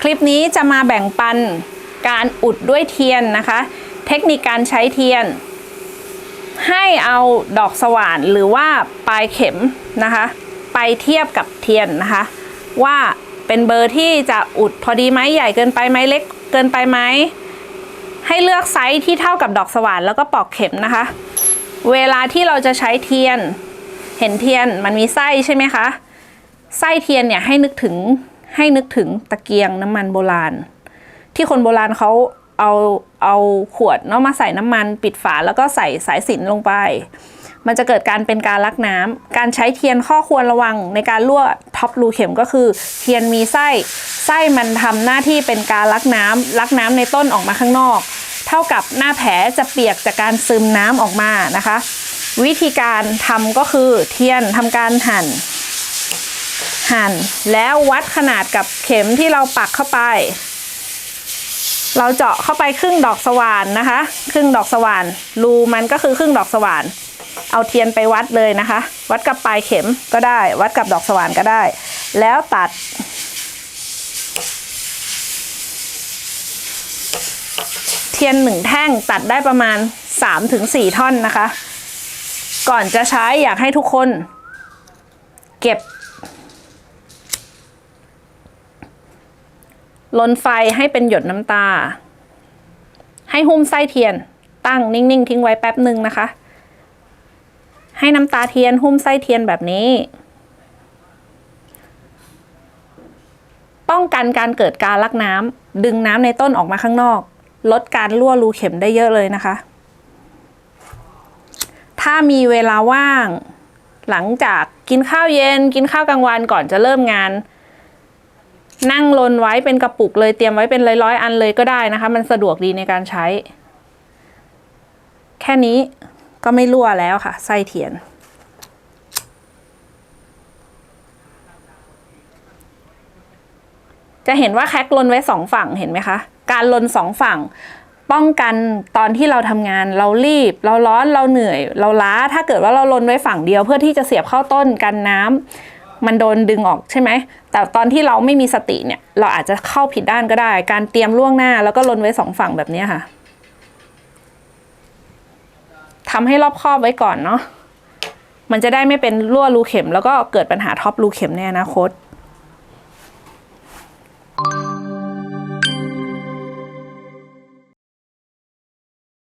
คลิปนี้จะมาแบ่งปันการอุดด้วยเทียนนะคะ เทคนิคการใช้เทียน ให้เอาดอกสว่านหรือว่าปลายเข็มนะคะ ไปเทียบกับเทียนนะคะ ว่าเป็นเบอร์ที่จะอุดพอดีไหมใหญ่เกินไปไหมเล็กเกินไปไหมให้เลือกไซส์ที่เท่ากับดอกสว่านแล้วก็ปอกเข็มนะคะ เวลาที่เราจะใช้เทียน เห็นเทียนมันมีไส้ใช่ไหมคะไส้เทียนเนี่ยให้นึกถึง ให้นึกถึงตะเกียงน้ำมันโบราณ ที่คนโบราณเขาเอาเอาขวดเนาะมาใส่น้ำมันปิดฝาแล้วก็ใส่สายสินลงไป มันจะเกิดการเป็นการลักน้ำการใช้เทียนข้อควรระวังในการลวกท็อปรูเข็มก็คือ เทียนมีไส้ไส้มันทำหน้าที่เป็นการลักน้ำลักน้ำในต้นออกมาข้างนอก เท่ากับหน้าแผลจะเปียกจากการซึมน้ำออกมานะคะ วิธีการทำก็คือเทียนทำการหั่น หั่น แล้ววัดขนาดกับเข็มที่เราปักเข้าไป เราเจาะเข้าไปครึ่งดอกสว่านนะคะ ครึ่งดอกสว่านรูมันก็คือครึ่งดอกสว่าน เอาเทียนไปวัดเลยนะคะ วัดกับปลายเข็มก็ได้ วัดกับดอกสว่านก็ได้ แล้วตัดเทียนหนึ่งแท่งตัดได้ประมาณ 3-4 ท่อนนะคะ ก่อนจะใช้อยากให้ทุกคน เก็บ ลนไฟให้เป็นหยดน้ำตา ให้หุ้มไส้เทียน ตั้งนิ่ง ๆ ทิ้งไว้แป๊บหนึ่งนะคะ ให้น้ำตาเทียนหุ้มไส้เทียนแบบนี้ ป้องกันการเกิดการลักน้ำดึงน้ำในต้นออกมาข้างนอก ลดการรั่วรูเข็มได้เยอะเลยนะคะ ถ้ามีเวลาว่าง หลังจากกินข้าวเย็น กินข้าวกลางวันก่อนจะเริ่มงาน นั่งลนไว้เป็นกระปุกเลยเตรียมไว้เป็นร้อยๆอันเลยก็ได้นะคะ มันสะดวกดีในการใช้ แค่นี้ก็ไม่รั่วแล้วค่ะ ไส้เทียน จะเห็นว่าแคกลนไว้สองฝั่งเห็นไหมคะ การลนสองฝั่ง ป้องกันตอนที่เราทำงานเรารีบ เราร้อนเราเหนื่อย เราล้าถ้าเกิดว่าเราลนไว้ฝั่งเดียว เพื่อที่จะเสียบเข้าต้นกันน้ำ มันโดนดึงออกใช่ไหม แต่ตอนที่เราไม่มีสติเนี่ย เราอาจจะเข้าผิดด้านก็ได้ การเตรียมล่วงหน้าแล้วก็ลนไว้สองฝั่งแบบนี้ค่ะทำให้รอบครอบไว้ก่อนเนาะ มันจะได้ไม่เป็นรั่วรูเข็ม แล้วก็เกิดปัญหาท็อปรูเข็มในอนาคต